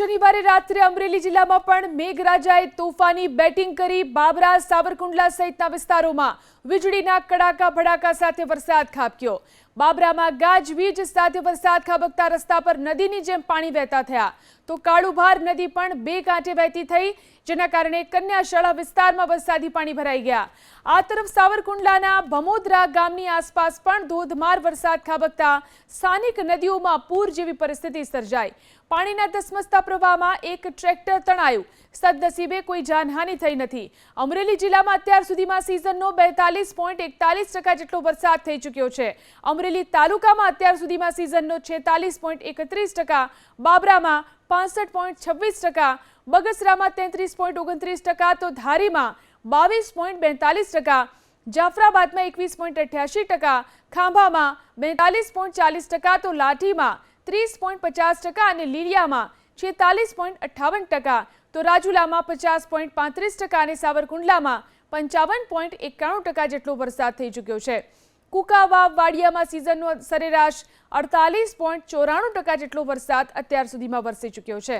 શનિવારે રાત્રે અમરેલી જિલ્લામાં પણ મેઘરાજાએ તોફાની બેટિંગ કરી બાબરા સાવરકુંડલા સહિતના વિસ્તારોમાં વીજળીના કડાકા ભડાકા સાથે વરસાદ ખાબક્યો. બાબરામાં ગાજવીજ સાથે વરસાદ, ખાબકતા રસ્તા પર નદીની જેમ પાણી વહેતા થયા. તો કાળુભાર નદી પણ બે કાંઠે વહેતી થઈ, જેના કારણે કન્યાશાળા વિસ્તારમાં વરસાદી પાણી ભરાઈ ગયા. આ તરફ સાવરકુંડલાના ભમોદરા ગામની આસપાસ પણ ધોધમાર વરસાદ, ખાબકતા, સ્થાનિક નદીઓમાં પૂર જેવી પરિસ્થિતિ સર્જાઈ. પાણીના ધસમસતા પ્રવાહમાં એક ટ્રેક્ટર તણાયું. સદનસીબે કોઈ જાનહાનિ થઈ નથી. અમરેલી જિલ્લામાં અત્યાર સુધીમાં સિઝનનો બેતાલીસ પોઈન્ટ એકતાલીસ ટકા જેટલો વરસાદ થઈ ચૂક્યો છે. અમરેલી તાલુકામાં અત્યાર સુધીમાં સિઝનનો છેતાલીસ પોઈન્ટ એકત્રીસ ટકા, બાબરામાં પાસઠ પોઈન્ટ છવ્વીસ ટકા, બગસરામાં તેત્રીસ પોઈન્ટ ઓગણત્રીસ ટકા, તો ધારીમાં બાવીસ પોઈન્ટ બેતાલીસ ટકા, જાફરાબાદમાં એકવીસ પોઈન્ટ અઠ્યાસી ટકા, ખાંભામાં બેતાલીસ પોઈન્ટ ચાલીસ ટકા, તો લાઠીમાં ત્રીસ પોઈન્ટ પચાસ ટકા અને લીલિયામાં છેતાલીસ પોઈન્ટ અઠ્ઠાવન ટકા. તો રાજુલામાં પચાસ પોઈન્ટ પાંત્રીસ ટકા અને સાવરકુંડલામાં પંચાવન પોઈન્ટ એકાણું ટકા જેટલો વરસાદ થઈ ચૂક્યો છે. કુકાવા વાડિયામાં સિઝનનો સરેરાશ અડતાલીસ પોઈન્ટ ચોરાણું ટકા જેટલો વરસાદ અત્યાર સુધીમાં વરસી ચૂક્યો છે.